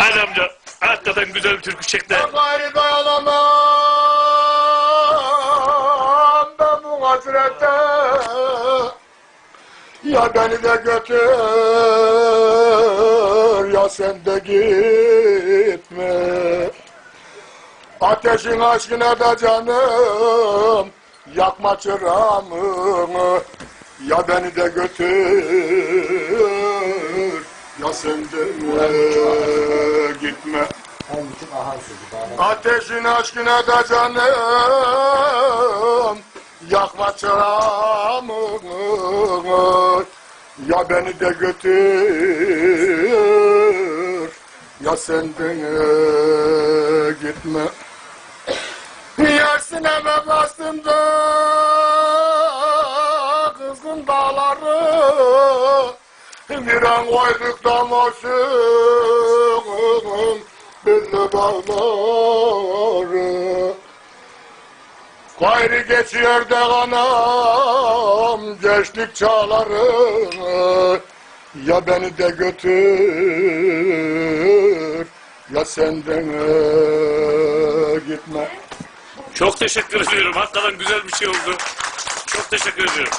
Ali amca hakikaten güzel bir türkü. Ben gayrı dayanamam ben bu hasrete. Ya beni de götür ya sen de gitme. Ateşin aşkına da canım yakma çırağımı. Ya beni de götür de gitme. Ateşin aşkına da canım Yakma çırağımı Ya beni de götür Ya sen de gitme. Yer sineme bastım da Bir an koyduk damasın Belli bağları Gayrı geçiyor da anam Gençlik çağları Ya beni de götür Ya senden gitme Çok teşekkür ediyorum. Hakikaten güzel bir şey oldu. Çok teşekkür ediyorum.